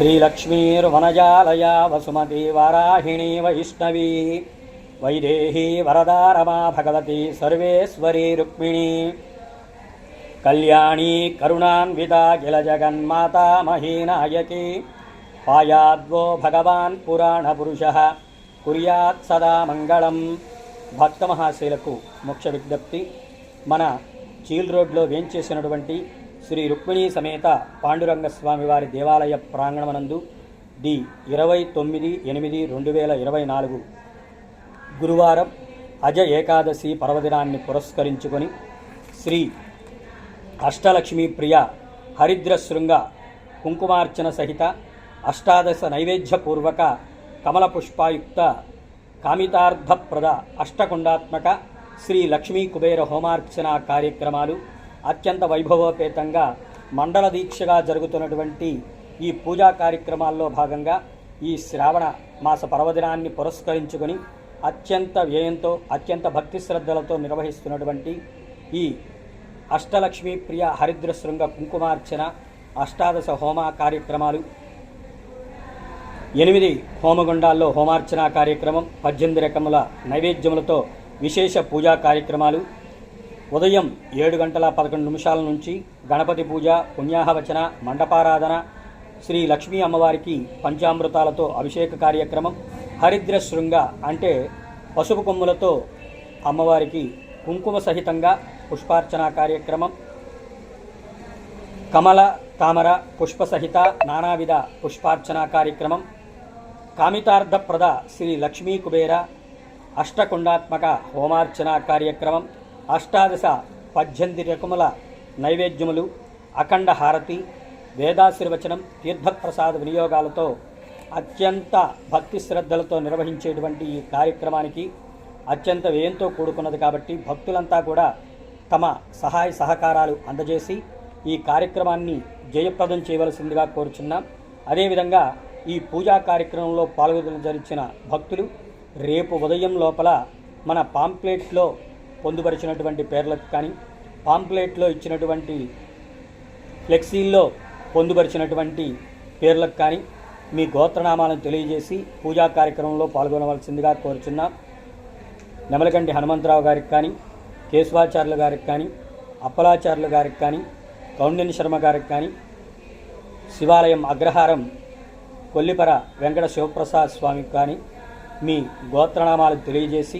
श्रीलक्ष्मीर्वनजालया वसुमती वाराहिणी वैष्णवी वैदेही वरदारमा भगवती सर्वेश्वरी रुक्मिणी कल्याणी करुणान्विता किल जगन्माता महीनायकी पायाद्वो भगवान् पुराणपुरुषः కుర్యాత్ సదా మంగళం భక్త మహాశైలకు మోక్ష విజ్ఞప్తి మన చీల్ రోడ్లో వేంచేసినటువంటి శ్రీ రుక్మిణీ సమేత పాండురంగస్వామి వారి దేవాలయ ప్రాంగణమనందు ది ఇరవై తొమ్మిది ఎనిమిది రెండు వేల ఇరవై నాలుగు గురువారం అజ ఏకాదశి పర్వదినాన్ని పురస్కరించుకొని శ్రీ అష్టలక్ష్మీ ప్రియ హరిద్ర శృంగ కుంకుమార్చన సహిత అష్టాదశ నైవేద్యపూర్వక కమల పుష్పాయుక్త కామితార్థప్రద అష్టకుండాత్మక శ్రీ లక్ష్మీ కుబేర హోమార్చన కార్యక్రమాలు అత్యంత వైభవోపేతంగా మండల దీక్షగా జరుగుతున్నటువంటి ఈ పూజా కార్యక్రమాల్లో భాగంగా ఈ శ్రావణ మాస పర్వదినాన్ని పురస్కరించుకొని అత్యంత వ్యయంతో అత్యంత భక్తి శ్రద్ధలతో నిర్వహిస్తున్నటువంటి ఈ అష్టలక్ష్మీ ప్రియ హరిద్ర శృంగ కుంకుమార్చన అష్టాదశ హోమ కార్యక్రమాలు ఎనిమిది హోమగుండాల్లో హోమార్చన కార్యక్రమం పద్దెనిమిది రకముల నైవేద్యములతో విశేష పూజా కార్యక్రమాలు ఉదయం ఏడు గంటల పదకొండు నిమిషాల నుంచి గణపతి పూజ పుణ్యాహవచన మండపారాధన శ్రీ లక్ష్మీ అమ్మవారికి పంచామృతాలతో అభిషేక కార్యక్రమం హరిద్ర శృంగ అంటే పసుపు కొమ్ములతో అమ్మవారికి కుంకుమ సహితంగా పుష్పార్చన కార్యక్రమం కమల తామర పుష్ప సహిత నానావిధ పుష్పార్చన కార్యక్రమం కామితార్థప్రద శ్రీ లక్ష్మీ కుబేర అష్టకుండాత్మక హోమార్చన కార్యక్రమం అష్టాదశ పద్దెనిమిది రకముల నైవేద్యములు అఖండ హారతి వేదాశీర్వచనం తీర్థప్రసాద వినియోగాలతో అత్యంత భక్తి శ్రద్ధలతో నిర్వహించేటువంటి ఈ కార్యక్రమానికి అత్యంత వ్యయంతో కూడుకున్నది కాబట్టి భక్తులంతా కూడా తమ సహాయ సహకారాలు అందజేసి ఈ కార్యక్రమాన్ని జయప్రదం చేయవలసిందిగా కోరుచున్నాం. అదేవిధంగా ఈ పూజా కార్యక్రమంలో పాల్గొనదలిచిన భక్తులు రేపు ఉదయం లోపల మన పాంప్లెట్లో పొందుపరిచినటువంటి పేర్లకు కానీ పాంప్లెట్లో ఇచ్చినటువంటి ఫ్లెక్సీల్లో పొందుపరిచినటువంటి పేర్లకు కానీ మీ గోత్రనామాలను తెలియజేసి పూజా కార్యక్రమంలో పాల్గొనవలసిందిగా కోరుచున్నాం. నెమలకంటి హనుమంతరావు గారికి కానీ కేశవాచార్యులు గారికి కానీ అప్పలాచార్యులు గారికి కానీ కౌండిన్య శర్మ గారికి కానీ శివాలయం అగ్రహారం కొల్లిపర వెంకట శివప్రసాద్ స్వామికి కానీ మీ గోత్రనామాలు తెలియజేసి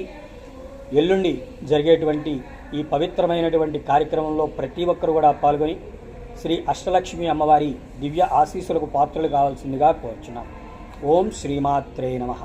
ఎల్లుండి జరిగేటువంటి ఈ పవిత్రమైనటువంటి కార్యక్రమంలో ప్రతి ఒక్కరు కూడా పాల్గొని శ్రీ అష్టలక్ష్మి అమ్మవారి దివ్య ఆశీస్సులకు పాత్రలు కావాల్సిందిగా కోరుచున్నాం. ఓం శ్రీమాత్రే నమః.